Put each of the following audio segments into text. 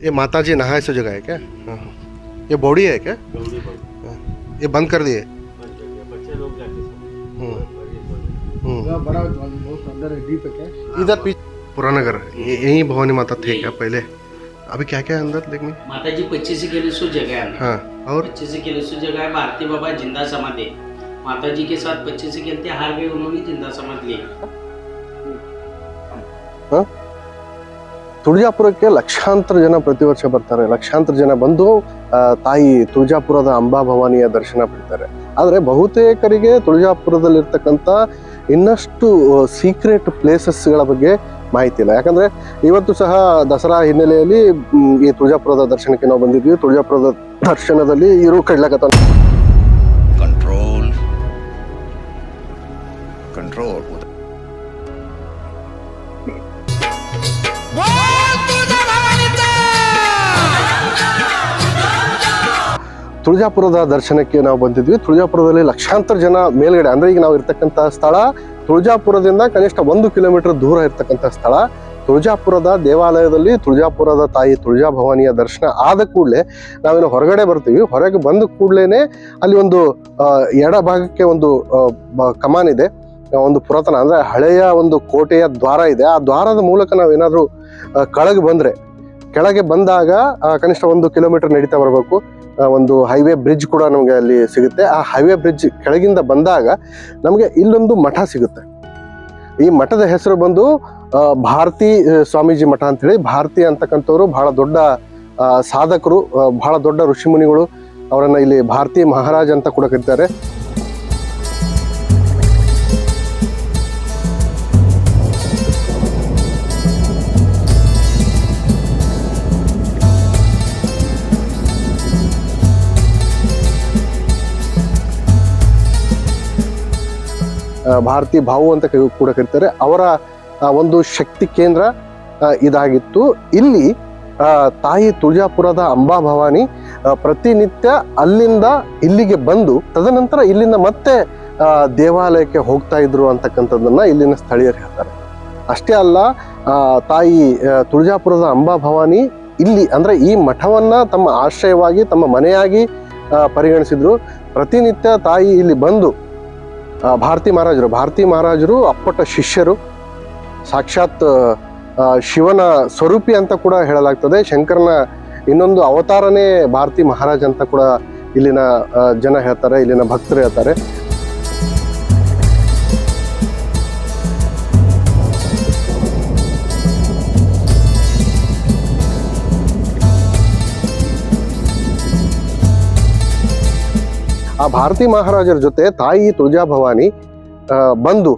ये माता जी नहाए सो जगह है क्या? हाँ हाँ। ये बॉडी है क्या? हाँ। ये बंद कर दिए। बंद कर दिया बच्चे लोग जाते सब। बड़ी बड़ी। बड़ा बहुत अंदर है डीप है क्या? इधर पीछे पुराना घर यही भवानी माता थे क्या पहले? अभी क्या क्या है अंदर देखने माता जी पच्चीस किलो सो जगह है। हाँ और? पच्चीस किलो सो जगह है भारती बाबा ज़िंदा समाधि। माता जी के साथ पच्चीस खेलते हार गए उन्होंने ज़िंदा समाधि ली। ತುಳಜಾಪುರಕ್ಕೆ ಲಕ್ಷಾಂತರ ಜನ ಪ್ರತಿ ವರ್ಷ ಬರ್ತಾರೆ. ಲಕ್ಷಾಂತರ ಜನ ಬಂದು ತಾಯಿ ತುಳಜಾಪುರದ ಅಂಬಾ ಭವಾನಿಯ ದರ್ಶನ ಪಡಿತಾರೆ. ಆದರೆ ಬಹುತೇಕರಿಗೆ ತುಳಜಾಪುರದಲ್ಲಿರ್ತಕ್ಕಂಥ ಇನ್ನಷ್ಟು ಸೀಕ್ರೆಟ್ ಪ್ಲೇಸಸ್ಗಳ ಬಗ್ಗೆ ಮಾಹಿತಿ ಇಲ್ಲ. ಯಾಕಂದ್ರೆ ಇವತ್ತು ಸಹ ದಸರಾ ಹಿನ್ನೆಲೆಯಲ್ಲಿ ಈ ತುಳಜಾಪುರದ ದರ್ಶನಕ್ಕೆ ನಾವು ಬಂದಿದ್ವಿ. ತುಳಜಾಪುರದ ದರ್ಶನದಲ್ಲಿ ಇರು ಕಡ್ಲಕತ್ತ ತುಳಜಾಪುರದ ದರ್ಶನಕ್ಕೆ ನಾವು ಬಂದಿದ್ವಿ. ತುಳಜಾಪುರದಲ್ಲಿ ಲಕ್ಷಾಂತರ ಜನ ಮೇಲ್ಗಡೆ, ಅಂದ್ರೆ ಈಗ ನಾವು ಇರ್ತಕ್ಕಂಥ ಸ್ಥಳ ತುಳಜಾಪುರದಿಂದ ಕನಿಷ್ಠ ಒಂದು ಕಿಲೋಮೀಟರ್ ದೂರ ಇರ್ತಕ್ಕಂಥ ಸ್ಥಳ. ತುಳಜಾಪುರದ ದೇವಾಲಯದಲ್ಲಿ ತುಳಜಾಪುರದ ತಾಯಿ ತುಳಜಾ ಭವಾನಿಯ ದರ್ಶನ ಆದ ಕೂಡಲೇ ನಾವೇನು ಹೊರಗಡೆ ಬರ್ತೀವಿ. ಹೊರಗೆ ಬಂದ ಕೂಡಲೇ ಅಲ್ಲಿ ಒಂದು ಎಡ ಭಾಗಕ್ಕೆ ಒಂದು ಕಮಾನ್ ಇದೆ. ಒಂದು ಪುರಾತನ, ಅಂದ್ರೆ ಹಳೆಯ ಒಂದು ಕೋಟೆಯ ದ್ವಾರ ಇದೆ. ಆ ದ್ವಾರದ ಮೂಲಕ ನಾವೇನಾದ್ರೂ ಕಳಗ್ ಬಂದ್ರೆ ಕೆಳಗೆ ಬಂದಾಗ ಕನಿಷ್ಠ ಒಂದು ಕಿಲೋಮೀಟರ್ ನಡೀತಾ ಬರಬೇಕು. ಒಂದು ಹೈವೇ ಬ್ರಿಡ್ಜ್ ಕೂಡ ನಮಗೆ ಅಲ್ಲಿ ಸಿಗುತ್ತೆ. ಆ ಹೈವೇ ಬ್ರಿಡ್ಜ್ ಕೆಳಗಿಂದ ಬಂದಾಗ ನಮಗೆ ಇಲ್ಲೊಂದು ಮಠ ಸಿಗುತ್ತೆ. ಈ ಮಠದ ಹೆಸರು ಬಂದು ಭಾರತಿ ಸ್ವಾಮೀಜಿ ಮಠ ಅಂತೇಳಿ ಭಾರತಿ ಅಂತಕ್ಕಂಥವ್ರು ಬಹಳ ದೊಡ್ಡ ಸಾಧಕರು ಬಹಳ ದೊಡ್ಡ ಋಷಿಮುನಿಗಳು ಅವರನ್ನು ಇಲ್ಲಿ ಭಾರತಿ ಮಹಾರಾಜ್ ಅಂತ ಕೂಡ ಕರೀತಾರೆ. ಆ, ಭಾರತಿ ಭಾವು ಅಂತ ಕೂಡ ಕರೀತಾರೆ. ಅವರ ಒಂದು ಶಕ್ತಿ ಕೇಂದ್ರ ಇದಾಗಿತ್ತು. ಇಲ್ಲಿ ತಾಯಿ ತುಳಜಾಪುರದ ಅಂಬಾ ಭವಾನಿ ಪ್ರತಿನಿತ್ಯ ಅಲ್ಲಿಂದ ಇಲ್ಲಿಗೆ ಬಂದು ತದನಂತರ ಇಲ್ಲಿಂದ ಮತ್ತೆ ದೇವಾಲಯಕ್ಕೆ ಹೋಗ್ತಾ ಇದ್ರು ಅಂತಕ್ಕಂಥದ್ದನ್ನ ಇಲ್ಲಿನ ಸ್ಥಳೀಯರು ಹೇಳ್ತಾರೆ. ಅಷ್ಟೇ ಅಲ್ಲ ತಾಯಿ ತುಳಜಾಪುರದ ಅಂಬಾ ಭವಾನಿ ಇಲ್ಲಿ ಅಂದ್ರೆ ಈ ಮಠವನ್ನ ತಮ್ಮ ಆಶ್ರಯವಾಗಿ ತಮ್ಮ ಮನೆಯಾಗಿ ಪರಿಗಣಿಸಿದ್ರು. ಪ್ರತಿನಿತ್ಯ ತಾಯಿ ಇಲ್ಲಿ ಬಂದು ಭಾರತಿ ಮಹಾರಾಜರು. ಭಾರತಿ ಮಹಾರಾಜರು ಅಪ್ಪಟ ಶಿಷ್ಯರು. ಸಾಕ್ಷಾತ್ ಶಿವನ ಸ್ವರೂಪಿ ಅಂತ ಕೂಡ ಹೇಳಲಾಗ್ತದೆ. ಶಂಕರನ ಇನ್ನೊಂದು ಅವತಾರನೇ ಭಾರತಿ ಮಹಾರಾಜ್ ಅಂತ ಕೂಡ ಇಲ್ಲಿನ ಜನ ಹೇಳ್ತಾರೆ, ಇಲ್ಲಿನ ಭಕ್ತರು ಹೇಳ್ತಾರೆ. ಆ ಭಾರತಿ ಮಹಾರಾಜರ ಜೊತೆ ತಾಯಿ ತುಳಜಾ ಭವಾನಿ ಬಂದು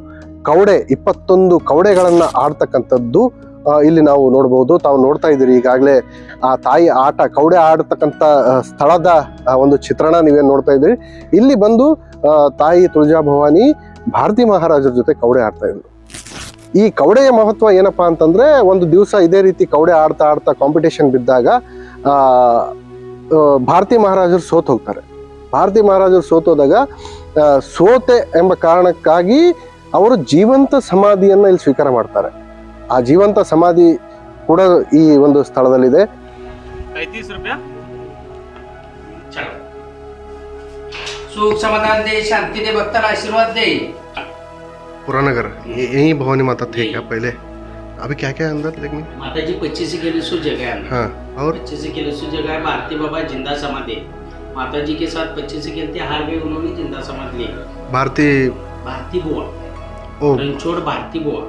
ಕವಡೆ, ಇಪ್ಪತ್ತೊಂದು ಕವಡೆಗಳನ್ನ ಆಡ್ತಕ್ಕಂಥದ್ದು ಇಲ್ಲಿ ನಾವು ನೋಡಬಹುದು ತಾವು ನೋಡ್ತಾ ಇದ್ದೀರಿ ಈಗಾಗಲೇ ಆ ತಾಯಿ ಆಟ, ಕವಡೆ ಆಡತಕ್ಕಂಥ ಸ್ಥಳದ ಒಂದು ಚಿತ್ರಣ ನೀವೇನು ನೋಡ್ತಾ ಇದ್ದೀರಿ. ಇಲ್ಲಿ ಬಂದು ತಾಯಿ ತುಳಜಾ ಭವಾನಿ ಭಾರತಿ ಮಹಾರಾಜರ ಜೊತೆ ಕವಡೆ ಆಡ್ತಾ ಇದ್ರು. ಈ ಕವಡೆಯ ಮಹತ್ವ ಏನಪ್ಪಾ ಅಂತಂದ್ರೆ, ಒಂದು ದಿವಸ ಇದೇ ರೀತಿ ಕವಡೆ ಆಡ್ತಾ ಆಡ್ತಾ ಕಾಂಪಿಟೇಷನ್ ಬಿದ್ದಾಗ ಭಾರತಿ ಮಹಾರಾಜರು ಸೋತ್ ಹೋಗ್ತಾರೆ ಭಾರತಿ ಮಹಾರಾಜರು ಸೋತೋದಾಗ ಆ, ಸೋತೆ ಎಂಬ ಕಾರಣಕ್ಕಾಗಿ ಅವರು ಜೀವಂತ ಸಮಾಧಿಯನ್ನ ಇಲ್ಲಿ ಸ್ವೀಕಾರ ಮಾಡ್ತಾರೆ ಆ ಜೀವಂತ ಸಮಾಧಿ ಕೂಡ ಈ ಒಂದು ಸ್ಥಳದಲ್ಲಿದೆ पैंतीस रुपया चलो सुख समाधान दे शांती दे भक्ताला आशीर्वाद दे पुराना घर ये- यही भवानी माता थे क्या पहले अभी क्या क्या है अंदर देखने माता जी पच्चीस किलो सो जगह है हाँ और पच्चीस किलो सो जगह है भारती बाबा जिंदा समाधि माता जी के साथ बच्चे से खेलते हार गए उन्होंने ज़िंदा समझ लिया। भारती भारती बुआ। रणछोड़ भारती बुआ।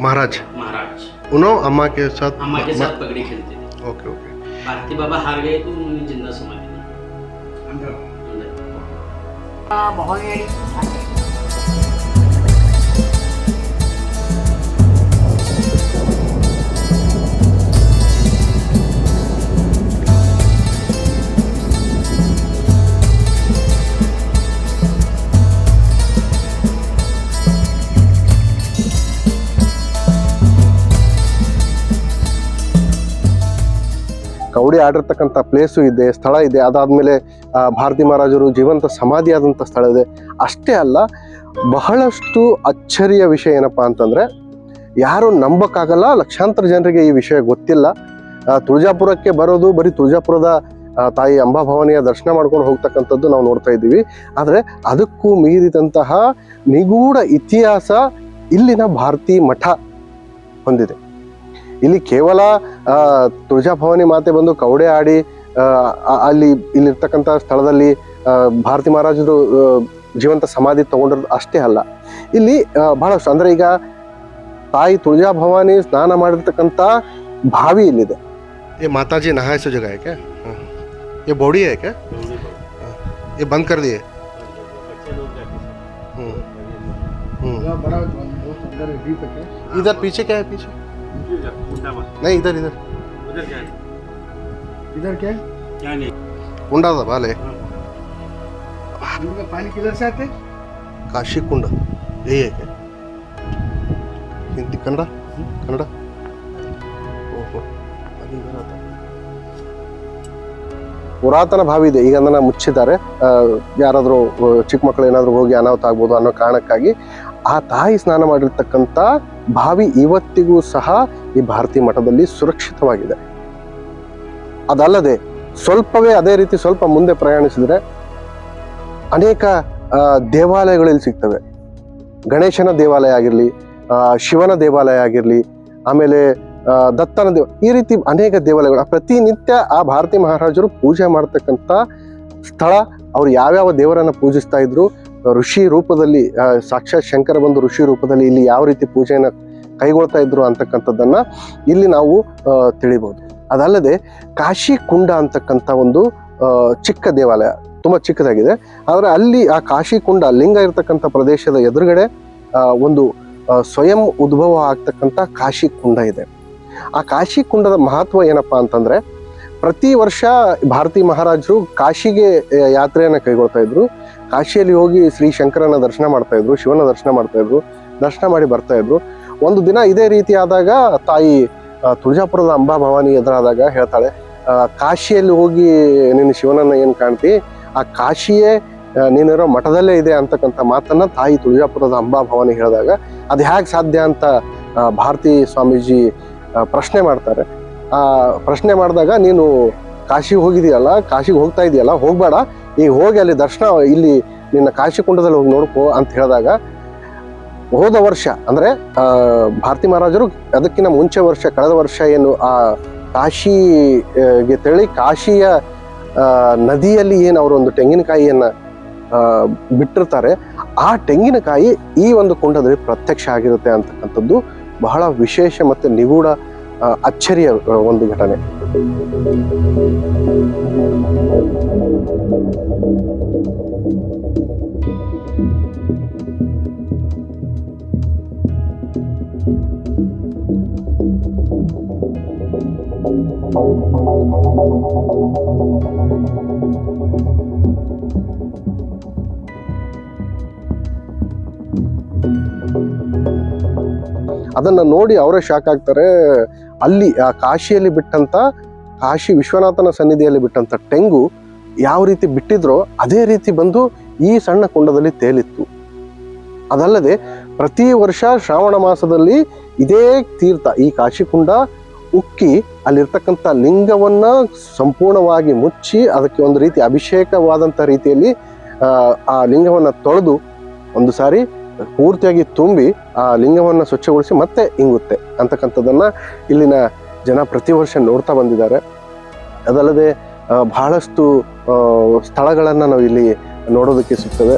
महाराज। महाराज। उन्होंने अम्मा के साथ अम्मा के साथ पगड़ी खेलते थे। Okay okay. भारती बाबा हार गए तो उन्होंने ज़िंदा समझ लिया। अंदर। ಆಡಿರ್ತಕ್ಕಂಥ ಪ್ಲೇಸು ಇದೆ, ಸ್ಥಳ ಇದೆ, ಅದಾದಮೇಲೆ ಭಾರತಿ ಮಹಾರಾಜರು ಜೀವಂತ ಸಮಾಧಿ ಆದಂಥ ಸ್ಥಳ ಇದೆ. ಅಷ್ಟೇ ಅಲ್ಲ, ಬಹಳಷ್ಟು ಅಚ್ಚರಿಯ ವಿಷಯ ಏನಪ್ಪ ಅಂತಂದರೆ, ಯಾರು ನಂಬಕ್ಕಾಗಲ್ಲ, ಲಕ್ಷಾಂತರ ಜನರಿಗೆ ಈ ವಿಷಯ ಗೊತ್ತಿಲ್ಲ. ತುಳಜಾಪುರಕ್ಕೆ ಬರೋದು ಬರೀ ತುಳಜಾಪುರದ ತಾಯಿ ಅಂಬಾಭವನಿಯ ದರ್ಶನ ಮಾಡ್ಕೊಂಡು ಹೋಗ್ತಕ್ಕಂಥದ್ದು ನಾವು ನೋಡ್ತಾ ಇದ್ದೀವಿ. ಆದರೆ ಅದಕ್ಕೂ ಮೀರಿದಂತಹ ನಿಗೂಢ ಇತಿಹಾಸ ಇಲ್ಲಿನ ಭಾರತೀ ಮಠ ಹೊಂದಿದೆ. ಇಲ್ಲಿ ಕೇವಲ ಆ, ತುಳಜಾಭವಾನಿ ಮಾತೆ ಬಂದು ಕವಡೆ ಆಡಿ ಆ, ಆ- ಅಲ್ಲಿ ಇಲ್ಲಿರ್ತಕ್ಕಂಥ ಸ್ಥಳದಲ್ಲಿ ಆ, ಭಾರತಿ ಮಹಾರಾಜರು ಆ, ಜೀವಂತ ಸಮಾಧಿ ತಗೊಂಡಿರೋದು ಅಷ್ಟೇ ಅಲ್ಲ ಇಲ್ಲಿ ಆ, ಬಹಳಷ್ಟು ಅಂದ್ರೆ ಈಗ ತಾಯಿ ತುಳಜಾ ಭವಾನಿ ಸ್ನಾನ ಮಾಡಿರ್ತಕ್ಕಂಥ ಬಾವಿ ಇಲ್ಲಿದೆ ये माताजी नहाए से जगह है क्या ये बॉडी है क्या डोंगरी बहुत। ये बंद कर दिए बच्चे लोग जाते हैं पूरा बड़ा बहुत अंदर है डीप है क्या इधर पीछे क्या है पीछे उधर, उल्टा मत। नहीं इधर इधर उधर क्या है इधर क्या है क्या नहीं कुंडा था बाले इनका पानी किधर से आते हैं? काशी कुंड यही है क्या हिंदी कन्नड़ कन्नड़ ओहो ಅದು ಇದಾರ ಅದು. ಪುರಾತನ ಬಾವಿ ಇದೆ ಈಗ ಅದನ್ನ ಮುಚ್ಚಿದ್ದಾರೆ ಆ, ಯಾರಾದ್ರೂ ಆ, ಚಿಕ್ಕ ಮಕ್ಕಳು ಏನಾದ್ರು ಹೋಗಿ ಅನಾಹುತ ಆಗ್ಬೋದು ಅನ್ನೋ ಕಾರಣಕ್ಕಾಗಿ ಆ ತಾಯಿ ಸ್ನಾನ ಮಾಡಿರ್ತಕ್ಕಂಥ ಬಾವಿ ಇವತ್ತಿಗೂ ಸಹ ಈ ಭಾರತೀಯ ಮಠದಲ್ಲಿ ಸುರಕ್ಷಿತವಾಗಿದೆ. ಅದಲ್ಲದೆ ಸ್ವಲ್ಪವೇ ಅದೇ ರೀತಿ ಸ್ವಲ್ಪ ಮುಂದೆ ಪ್ರಯಾಣಿಸಿದರೆ ಅನೇಕ ದೇವಾಲಯಗಳಲ್ಲಿ ಸಿಗ್ತವೆ. ಗಣೇಶನ ದೇವಾಲಯ ಆಗಿರಲಿ ಶಿವನ ದೇವಾಲಯ ಆಗಿರಲಿ, ಆಮೇಲೆ ದತ್ತನ ದೇವ, ಈ ರೀತಿ ಅನೇಕ ದೇವಾಲಯಗಳು ಪ್ರತಿನಿತ್ಯ ಆ ಭಾರತಿ ಮಹಾರಾಜರು ಪೂಜೆ ಮಾಡ್ತಕ್ಕಂಥ ಸ್ಥಳ, ಅವ್ರು ಯಾವ್ಯಾವ ದೇವರನ್ನು ಪೂಜಿಸ್ತಾ ಇದ್ರು, ಋಷಿ ರೂಪದಲ್ಲಿ ಸಾಕ್ಷಾತ್ ಶಂಕರ ಬಂದು ಋಷಿ ರೂಪದಲ್ಲಿ ಇಲ್ಲಿ ಯಾವ ರೀತಿ ಪೂಜೆಯನ್ನ ಕೈಗೊಳ್ತಾ ಇದ್ರು ಅಂತಕ್ಕಂಥದ್ದನ್ನ ಇಲ್ಲಿ ನಾವು ತಿಳಿಬಹುದು ಅದಲ್ಲದೆ ಕಾಶಿ ಕುಂಡ ಅಂತಕ್ಕಂಥ ಒಂದು ಚಿಕ್ಕ ದೇವಾಲಯ ತುಂಬಾ ಚಿಕ್ಕದಾಗಿದೆ. ಆದರೆ ಅಲ್ಲಿ ಆ ಕಾಶಿ ಕುಂಡ ಲಿಂಗ ಇರತಕ್ಕಂಥ ಪ್ರದೇಶದ ಎದುರುಗಡೆ ಒಂದು ಸ್ವಯಂ ಉದ್ಭವ ಆಗ್ತಕ್ಕಂಥ ಕಾಶಿ ಕುಂಡ ಇದೆ. ಆ ಕಾಶಿ ಕುಂಡದ ಮಹತ್ವ ಏನಪ್ಪಾ ಅಂತಂದ್ರೆ, ಪ್ರತಿ ವರ್ಷ ಭಾರತಿ ಮಹಾರಾಜರು ಕಾಶಿಗೆ ಯಾತ್ರೆಯನ್ನ ಕೈಗೊಳ್ತಾ ಇದ್ರು. ಕಾಶಿಯಲ್ಲಿ ಹೋಗಿ ಶ್ರೀ ಶಂಕರನ ದರ್ಶನ ಮಾಡ್ತಾ ಇದ್ರು, ಶಿವನ ದರ್ಶನ ಮಾಡ್ತಾ ಇದ್ರು, ದರ್ಶನ ಮಾಡಿ ಬರ್ತಾ ಇದ್ರು. ಒಂದು ದಿನ ಇದೇ ರೀತಿ ಆದಾಗ ತಾಯಿ ತುಳಜಾಪುರದ ಅಂಬಾ ಭವಾನಿ ಎದುರಾದಾಗ ಹೇಳ್ತಾಳೆ ಕಾಶಿಯಲ್ಲಿ ಹೋಗಿ ನೀನು ಶಿವನನ್ನ ಏನು ಕಾಣ್ತಿ? ಆ ಕಾಶಿಯೇ ನೀನಿರೋ ಮಠದಲ್ಲೇ ಇದೆ ಅಂತಕ್ಕಂಥ ಮಾತನ್ನ ತಾಯಿ ತುಳಜಾಪುರದ ಅಂಬಾ ಭವಾನಿ ಹೇಳಿದಾಗ ಅದು ಹೇಗೆ ಸಾಧ್ಯ ಅಂತ ಭಾರತಿ ಸ್ವಾಮೀಜಿ ಪ್ರಶ್ನೆ ಮಾಡ್ತಾರೆ. ಆ, ಪ್ರಶ್ನೆ ಮಾಡಿದಾಗ ನೀನು ಕಾಶಿಗೆ ಹೋಗಿದೆಯಲ್ಲ ಕಾಶಿಗೆ ಹೋಗ್ತಾ ಇದೆಯಲ್ಲ, ಹೋಗ್ಬೇಡ, ಈಗ ಹೋಗಿ ಅಲ್ಲಿ ದರ್ಶನ, ಇಲ್ಲಿ ನಿನ್ನ ಕಾಶಿ ಕುಂಡದಲ್ಲಿ ಹೋಗಿ ನೋಡ್ಕೋ ಅಂತ ಹೇಳಿದಾಗ ಹೋದ ವರ್ಷ, ಅಂದ್ರೆ ಭಾರತಿ ಮಹಾರಾಜರು ಅದಕ್ಕಿಂತ ಮುಂಚೆ ವರ್ಷ, ಕಳೆದ ವರ್ಷ ಏನು, ಆ, ಕಾಶಿಗೆ ತೆರಳಿ, ಕಾಶಿಯ ನದಿಯಲ್ಲಿ ಏನು ಅವರು ಒಂದು ತೆಂಗಿನಕಾಯಿಯನ್ನ ಬಿಟ್ಟಿರ್ತಾರೆ, ಆ ತೆಂಗಿನಕಾಯಿ ಈ ಒಂದು ಕುಂಡದಲ್ಲಿ ಪ್ರತ್ಯಕ್ಷ ಆಗಿರುತ್ತೆ ಅಂತಕ್ಕಂಥದ್ದು ಬಹಳ ವಿಶೇಷ ಮತ್ತೆ ನಿಗೂಢ ಅಚ್ಚರಿಯ ಒಂದು ಘಟನೆ. ಅದನ್ನ ನೋಡಿ ಅವರೇ ಶಾಕ್ ಆಗ್ತಾರೆ. ಅಲ್ಲಿ, ಆ ಕಾಶಿಯಲ್ಲಿ ಬಿಟ್ಟಂತ, ಕಾಶಿ ವಿಶ್ವನಾಥನ ಸನ್ನಿಧಿಯಲ್ಲಿ ಬಿಟ್ಟಂತ ತೆಂಗು ಯಾವ ರೀತಿ ಬಿಟ್ಟಿದ್ರೋ ಅದೇ ರೀತಿ ಬಂದು ಈ ಸಣ್ಣ ಕುಂಡದಲ್ಲಿ ತೇಲಿತ್ತು. ಅದಲ್ಲದೆ ಪ್ರತಿ ವರ್ಷ ಶ್ರಾವಣ ಮಾಸದಲ್ಲಿ ಇದೇ ತೀರ್ಥ ಈ ಕಾಶಿಕುಂಡ ಉಕ್ಕಿ ಅಲ್ಲಿರ್ತಕ್ಕಂಥ ಲಿಂಗವನ್ನ ಸಂಪೂರ್ಣವಾಗಿ ಮುಚ್ಚಿ ಅದಕ್ಕೆ ಒಂದು ರೀತಿ ಅಭಿಷೇಕವಾದಂಥ ರೀತಿಯಲ್ಲಿ ಆ, ಲಿಂಗವನ್ನು ತೊಳೆದು ಒಂದು ಸಾರಿ ಪೂರ್ತಿಯಾಗಿ ತುಂಬಿ ಆ ಲಿಂಗವನ್ನ ಸ್ವಚ್ಛಗೊಳಿಸಿ ಮತ್ತೆ ಇಂಗುತ್ತೆ ಅಂತಕ್ಕಂಥದ್ದನ್ನು ಇಲ್ಲಿನ ಜನ ಪ್ರತಿ ವರ್ಷ ನೋಡ್ತಾ ಬಂದಿದ್ದಾರೆ. ಅದಲ್ಲದೆ ಬಹಳಷ್ಟು ಸ್ಥಳಗಳನ್ನು ನಾವು ಇಲ್ಲಿ ನೋಡೋದಕ್ಕೆ ಸಿಗ್ತವೆ